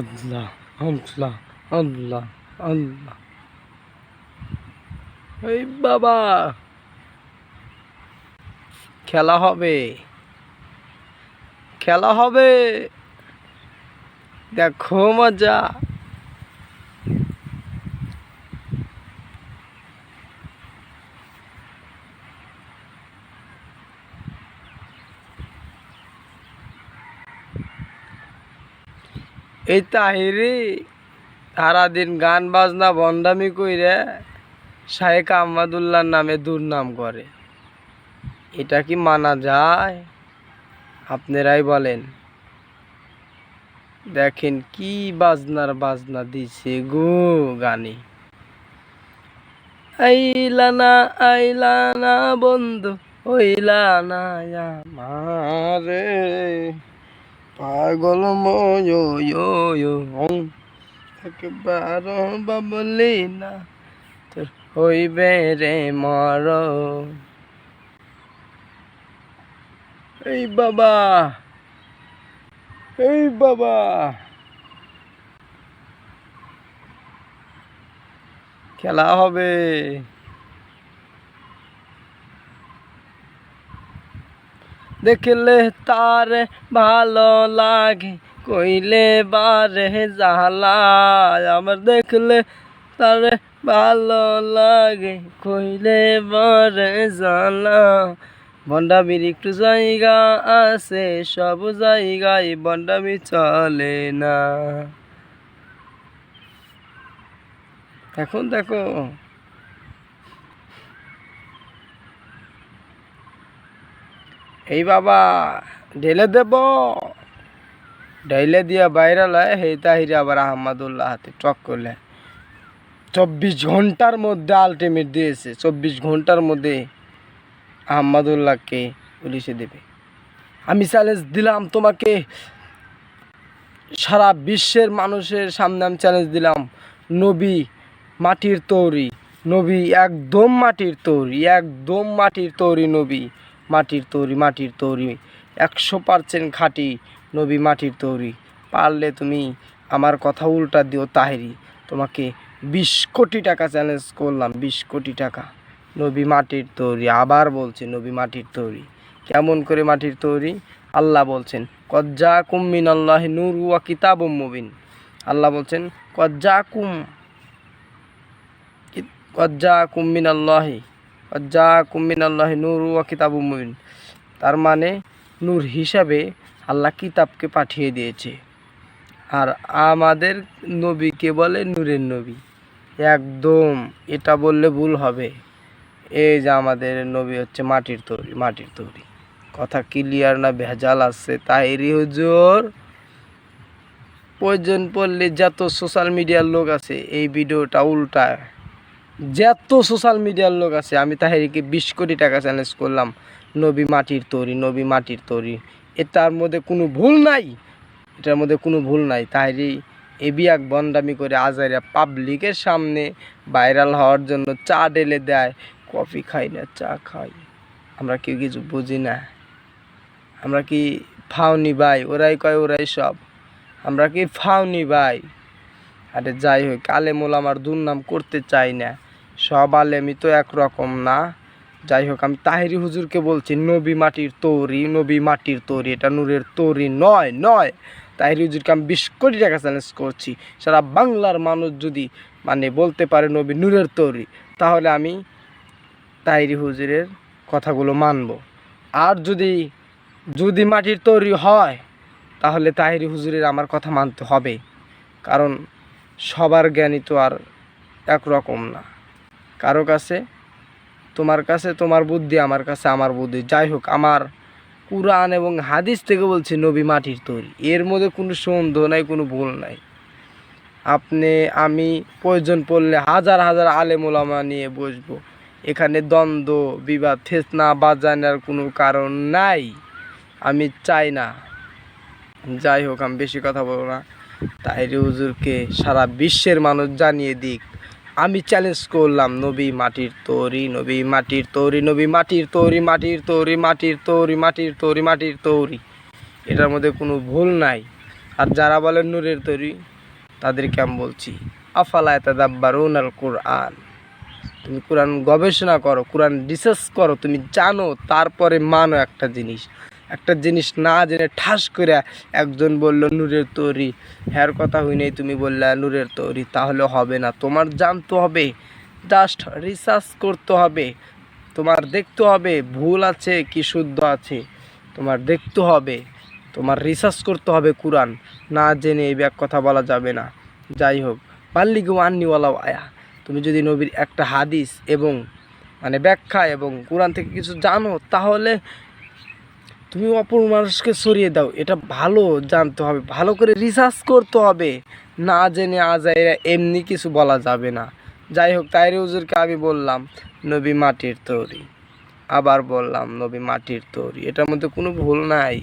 আল্লাহ আল্লাহ আল্লাহ আল্লাহ। এই বাবা খেলা হবে খেলা হবে। দেখো মজা। এই তাহিরি সারাদিন গান, বাজনা, বন্দামি কইরে শাহেখ আহমদুল্লাহর নামে দুর্নাম করে। এটা কি মানা যায়? আপনারাই বলেন। দেখেন কি বাজনার বাজনা দিছে গো গানে। আইলানা আইলানা বন্ধু, হইলা না আমারে। পাগল একবার বাবলি না তোর হইবে রে মর। এই বাবা এই বাবা। খেলা হবে। দেখলে তার ভালো লাগে, কইলে বারে জালা আমার দেখলে তার ভালো লাগে, কইলে বারে জ্বালা। বন্ডামির একটু জায়গা আছে, সব জায়গায় বন্ডামি চলে না। এখন দেখো। এই বাবা, ঢেলে দেব। ঢেলে দিয়া বাইরে লয় হে তাহিরে আবার আহমদুল্লাহ হাতে টক করলে। চব্বিশ ঘণ্টার মধ্যে আলটিমেট দিয়েছে, চব্বিশ ঘণ্টার মধ্যে আহমদুল্লাহকে পুলিশে দেবে। আমি চ্যালেঞ্জ দিলাম তোমাকে। সারা বিশ্বের মানুষের সামনে আমি চ্যালেঞ্জ দিলাম, নবী মাটির তৈরি, নবী একদম মাটির তৈরি, একদম মাটির তৈরি নবী। মাটির তৈরি মাটির তৈরি। একশো পার্সেন্ট খাঁটি নবী মাটির তৈরি। পারলে তুমি আমার কথা উল্টা দিও তাহেরি। তোমাকে বিশ কোটি টাকা চ্যালেঞ্জ করলাম, বিশ কোটি টাকা। নবী মাটির তৈরি, আবার বলছে নবী মাটির তৈরি। কেমন করে মাটির তৈরি? আল্লাহ বলছেন কজ্জা কুম্মিন আল্লাহ নূর ওয়া কিতাব মুবিন। আল্লাহ বলছেন কজ্জা কুম কজ্জা কুম্মিন আল্লাহি কজ্জা কুম্মিন আল্লাহি নূর ওয়া কিতাব মুবিন। তার মানে নূর হিসাবে আল্লাহ কিতাবকে পাঠিয়ে দিয়েছে। আর আমাদের নবীকে বলে নূরের নবী। একদম এটা বললে ভুল হবে। এই যে আমাদের নবী হচ্ছে মাটির তৈরি মাটির তৈরি। কথা ক্লিয়ার না, ভেজাল আছে। তাইরি হুজুর, প্রয়োজন পড়লে যত সোশ্যাল মিডিয়ার লোক আছে, এই ভিডিওটা উল্টায়। যত সোশ্যাল মিডিয়ার লোক আছে, আমি তাহেরিকে বিশ কোটি টাকা চ্যালেঞ্জ করলাম। নবী মাটির তৈরি, নবী মাটির তৈরি। এটার মধ্যে কোনো ভুল নাই। এটার মধ্যে কোনো ভুল নাই। তাহেরি এবি এক বন্ডামি করে আজারিয়া পাবলিকের সামনে ভাইরাল হওয়ার জন্য চা ডেলে দেয়, কফি খাই না, চা খাই আমরা কেউ কিছু বুঝি না। আমরা কি ফাউনি ভাই? ওরাই কয়, ওরাই সব। আমরা কি ফাউনি ভাই? আরে যাই হোক কালে আলেমুল আমার দুর্নাম করতে চাই না। সব আলেমই তো একরকম না। যাই হোক আমি তাহিরি হুজুরকে বলছি, নবী মাটির তৈরি, নবী মাটির তৈরি, এটা নূরের তৈরি নয় নয়। তাহিরি হুজুরকে আমি বিশ কোটি টাকা চ্যালেঞ্জ করছি। সারা বাংলার মানুষ যদি মানে বলতে পারে নবী নূরের তৈরি, তাহলে আমি তাহিরি হুজুরের কথাগুলো মানব। আর যদি যদি মাটির তৈরি হয়, তাহলে তাহিরি হুজুরের আমার কথা মানতে হবে। কারণ সবার জ্ঞানী তো আর একরকম না। কারও কাছে, তোমার কাছে, তোমার বুদ্ধি, আমার কাছে, আমার বুদ্ধি। যাই হোক, আমার কুরআন এবং হাদিস থেকে বলছি নবী মাটির তৈরি। এর মধ্যে কোনো সন্দেহ নাই, কোনো ভুল নাই। আপনি, আমি প্রয়োজন পড়লে হাজার হাজার আলেম ওলামা নিয়ে বসবো। এখানে দ্বন্দ্ব, বিবাদ ফেসনা বাজানোর কোনো কারণ নাই। আমি চাই না। যাই হোক, আমি বেশি কথা বলব না। তাহিরি হুজুরকে সারা বিশ্বের মানুষ জানিয়ে দিক। আমি চ্যালেঞ্জ করলাম, নবী মাটির তৈরি, নবী মাটির তৈরি, নবী মাটির তৈরি মাটির তৈরি মাটির তৈরি মাটির তৈরি মাটির তৈরি। এটার মধ্যে কোনো ভুল নাই। আর যারা বলেন নূরের তৈরি, তাদেরকে আমি বলছি, আফালা তাদাব্বারুন আল কোরআন? তুমি কোরআন গবেষণা করো, কোরআন রিসার্চ করো, তুমি জানো, তারপরে মানো একটা জিনিস। একটা জিনিস না জেনে ঠাস করে একজন বলল, নূরের তৈরি। হ্যার কথা হই নেই তুমি বললে, নূরের তৈরি, তাহলে হবে না। তোমার জানতে হবে জাস্ট রিসার্চ করতে হবে। তোমার দেখতে হবে, ভুল আছে কি শুদ্ধ আছে। তোমার দেখতে হবে, তোমার রিসার্চ করতে হবে কোরআন। না জেনে এই ব্যাগ কথা বলা যাবে না। যাই হোক, বাল্লিগু আন্নিওয়ালা আয়া। তুমি যদি নবীর একটা হাদিস এবং মানে ব্যাখ্যা এবং কোরআন থেকে কিছু জানো, তাহলে তুমি অপর মানুষকে সরিয়ে দাও, এটা ভালো জানতে হবে, ভালো করে রিসার্চ করতে হবে। না জেনে আজাইরা এমনি কিছু বলা যাবে না। যাই হোক, তাইরে হুজুরকে আমি বললাম, নবী মাটির তৈরি। আবার বললাম, নবী মাটির তৈরি। এটার মধ্যে কোনো ভুল নাই।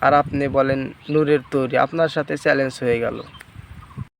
আর আপনি বলেন, নূরের তৈরি। আপনার সাথে চ্যালেঞ্জ হয়ে গেল।